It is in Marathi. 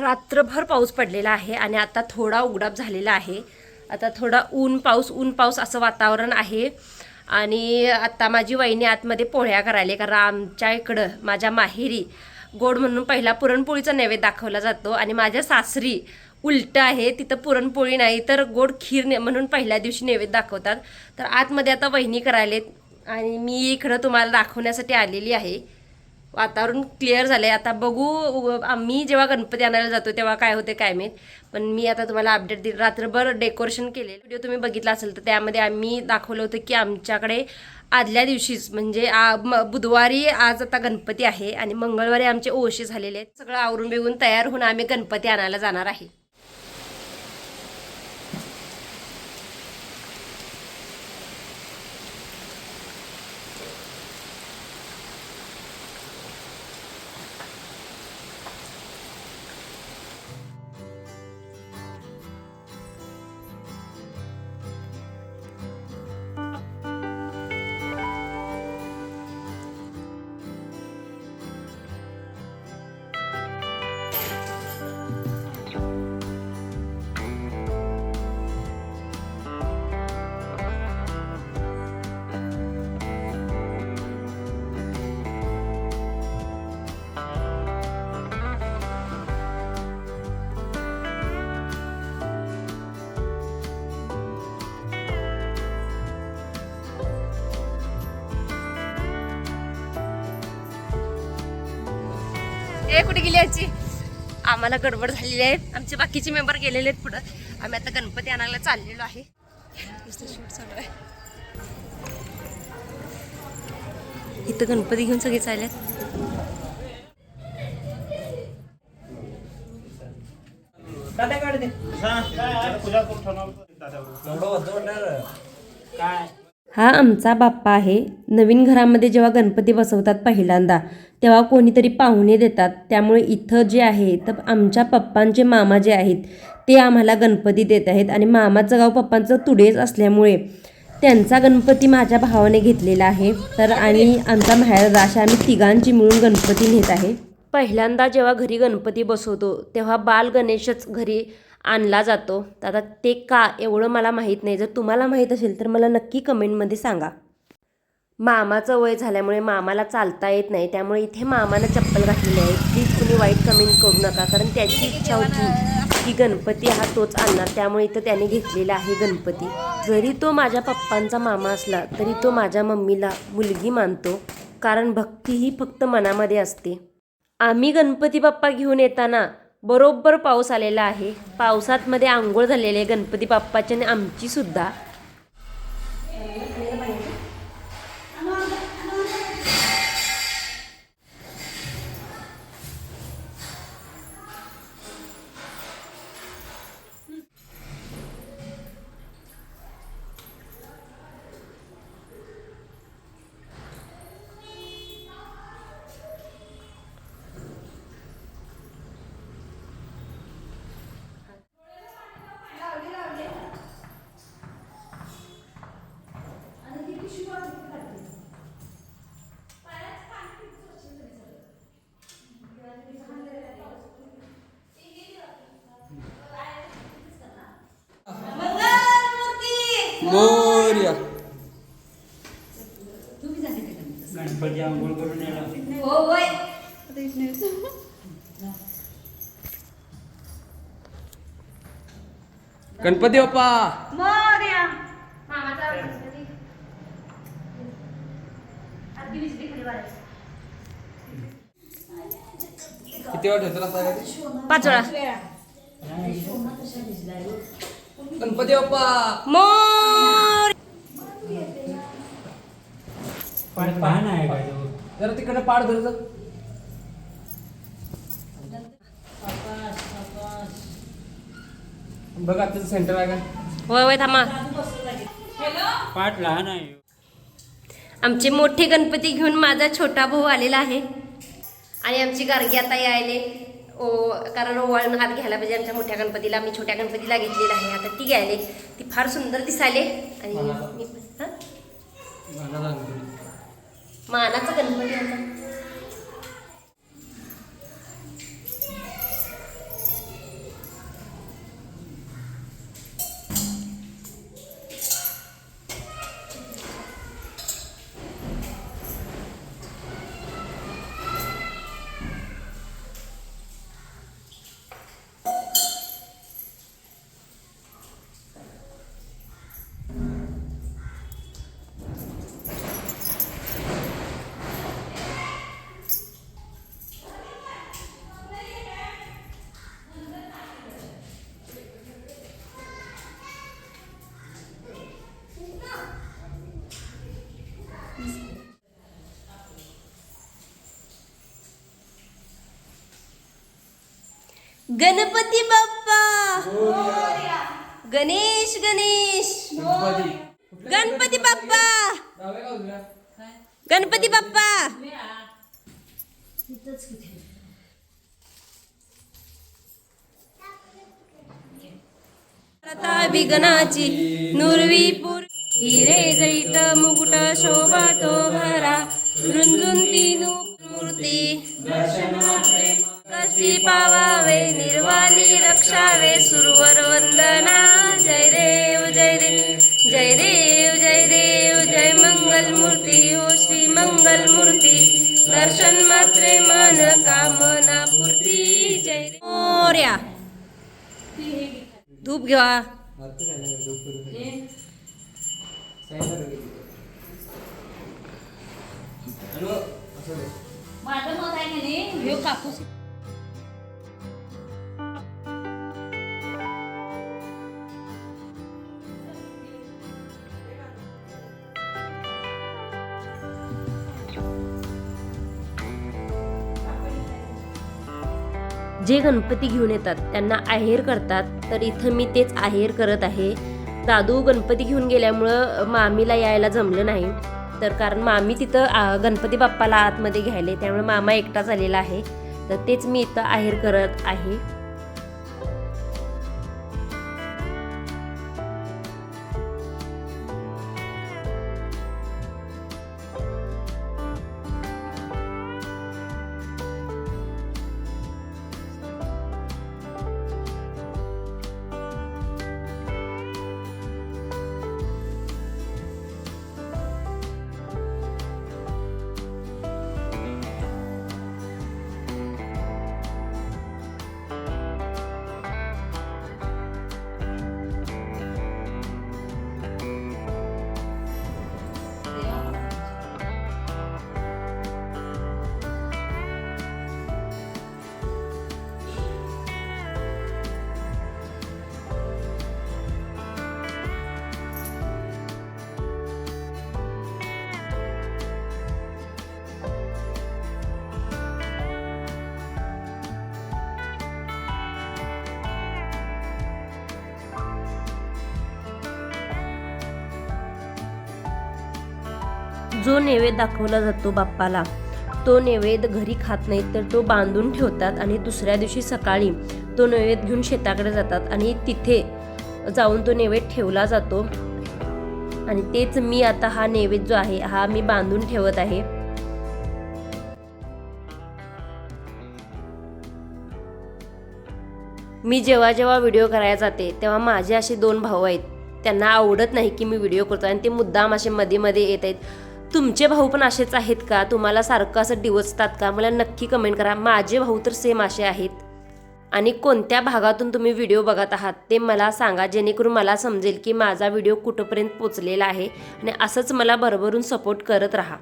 रात्रभर पाऊस पडलेला आहे आणि आता थोडा उघडाप झालेला आहे. आता थोडा ऊन पाऊस ऊन पाऊस असं वातावरण आहे. आणि आता माझी वहिनी आतमध्ये पोळ्या करायला कारण आमच्या इकडं माझ्या माहेरी गोड म्हणून पहिला पुरणपोळीचा नैवेद्य दाखवला जातो आणि माझ्या सासरी उलटं आहे तिथं पुरणपोळी नाही तर गोड खीर ने- म्हणून पहिल्या दिवशी नैवेद्य दाखवतात. तर आतमध्ये आता वहिनी करायलेत आणि मी इकडं तुम्हाला दाखवण्यासाठी आलेली आहे. वातावरण क्लिअर झालं आहे आता बघू आम्ही जेव्हा गणपती आणायला जातो तेव्हा काय होते काय माहीत. पण मी आता तुम्हाला अपडेट दिली रात्रभर डेकोरेशन केले व्हिडिओ तुम्ही बघितला असेल तर त्यामध्ये आम्ही दाखवलं होतं की आमच्याकडे आदल्या दिवशीच म्हणजे आ- म- बुधवारी आज आता गणपती आहे आणि मंगळवारी आमचे ओशी झालेले आहेत. सगळं आवरून बिवून तयार होऊन आम्ही गणपती आणायला जाणार आहे. कुठे गेली आजी? आम्हाला गडबड झालेली आहे. आमचे बाकीचे मेंबर गेलेले आहेत पुढं. आम्ही आता गणपती आणायला चाललेलो आहे. चालू इथं गणपती घेऊन सगळे चाललेत. हा आमचा बाप्पा आहे. नवीन घरामध्ये जेव्हा गणपती बसवतात पहिल्यांदा तेव्हा कोणीतरी पाहुणे देतात. त्यामुळे इथं जे आहे तर आमच्या पप्पांचे मामा जे आहेत ते आम्हाला गणपती देत आहेत. आणि मामाचं गाव पप्पांचं तुडेच असल्यामुळे त्यांचा गणपती माझ्या भावाने घेतलेला आहे. तर आणि आमचा माहेर अशा आम्ही तिघांची मिळून गणपती नेत आहे. पहिल्यांदा जेव्हा घरी गणपती बसवतो तेव्हा बाल गणेशच घरी आणला जातो. तर आता ते का एवढं मला माहीत नाही. जर तुम्हाला माहीत असेल तर मला नक्की कमेंटमध्ये सांगा. मामाचं वय झाल्यामुळे मामाला चालता येत नाही. त्यामुळे इथे मामानं चप्पल घातलेली आहे. प्लीज तुम्ही वाईट कमेंट करू नका. कारण त्याची इच्छा होती की गणपती हा तोच आणणार. त्यामुळे इथं त्याने घेतलेला आहे गणपती. जरी तो माझ्या पप्पांचा मामा असला तरी तो माझ्या मम्मीला मुलगी मानतो. कारण भक्ती ही फक्त मनामध्ये असते. आम्ही गणपती बाप्पा घेऊन येताना बरोबर पाऊस आलेला आहे. पावसात मध्ये आंघोळ झालेली आहे. गणपती बाप्पाची आणि आमची मोर्या. गणपती आंघोळ करून येणार. गणपती बाप्पा. किती वाट होतं पाच वेळा गणपती बाप्पा. मोर. पहा ना आहे? जरा तिकडे पाड धरत बघा तुझं सेंटर आहे का? होय होय थांबा. पाठ लहान आहे. आमचे मोठे गणपती घेऊन माझा छोटा भाऊ आलेला आहे. आणि आमची गार्गी आता यायले. ओ कारण ओवाळून हात घ्यायला पाहिजे आमच्या मोठ्या गणपतीला. आम्ही छोट्या गणपतीला घेतलेला आहे. आता ती घ्यायले ती फार सुंदर दिसायले. आणि मी मानाचा गणपती आमचा गणपती बाप्पा. गणेश गणेश. गणपती गणपती बाप्पा? गणपती बाप्पा. आता विघ्नाची नुरवीपूर हिरे जैत मुकुट शोभा तो भरा. रुंजुंती मूर्ती कशी पावावे निर्वाणी रक्षावे सुरवर वंदना. जय देव जय देव जय देव जय देव जय मंगल मूर्ती हो श्री मंगल मूर्ती दर्शन मात्रे मन कामना पूर्ती. जय मोरया. धूप दे. माझं मत आहे की नाही ह्यो कापूस जे गणपती घेऊन येतात त्यांना आहेर करतात. तर इथं मी तेच आहेर करत आहे. दादू गणपती घेऊन गेल्यामुळं मामीला यायला जमलं नाही. तर कारण मामी तिथं आ, गणपती बाप्पाला आतमध्ये घ्यायले. त्यामुळे मामा एकटा झालेला आहे. तर तेच मी इथं आहेर करत आहे. जो नैवेद्य दाखवला जातो बाप्पाला तो नैवेद्य घरी खात नाहीत तर तो बांधून ठेवतात आणि दुसऱ्या दिवशी सकाळी तो नैवेद्य घेऊन शेताकडे जातात आणि तिथे जाऊन तो नैवेद्य ठेवला जातो. आणि तेच मी आता हा नैवेद्य जो आहे हा मी बांधून ठेवत आहे. मी जेव्हा जेव्हा व्हिडिओ करायला जाते तेव्हा माझे असे दोन भाऊ आहेत. त्यांना आवडत नाही की मी व्हिडिओ करतो आणि ते मुद्दाम असे मध्ये मध्ये येत आहेत. तुमचे भाऊ पण असेच आहेत का? तुम्हाला सारखं असं डिवचतात का? मला नक्की कमेंट करा. माझे भाऊ तर सेम असे आहेत. आणि कोणत्या भागातून तुम्ही व्हिडिओ बघत आहात ते मला सांगा. जेणेकरून मला समजेल की माझा व्हिडिओ कुठंपर्यंत पोचलेला आहे. आणि असंच मला भरभरून सपोर्ट करत राहा.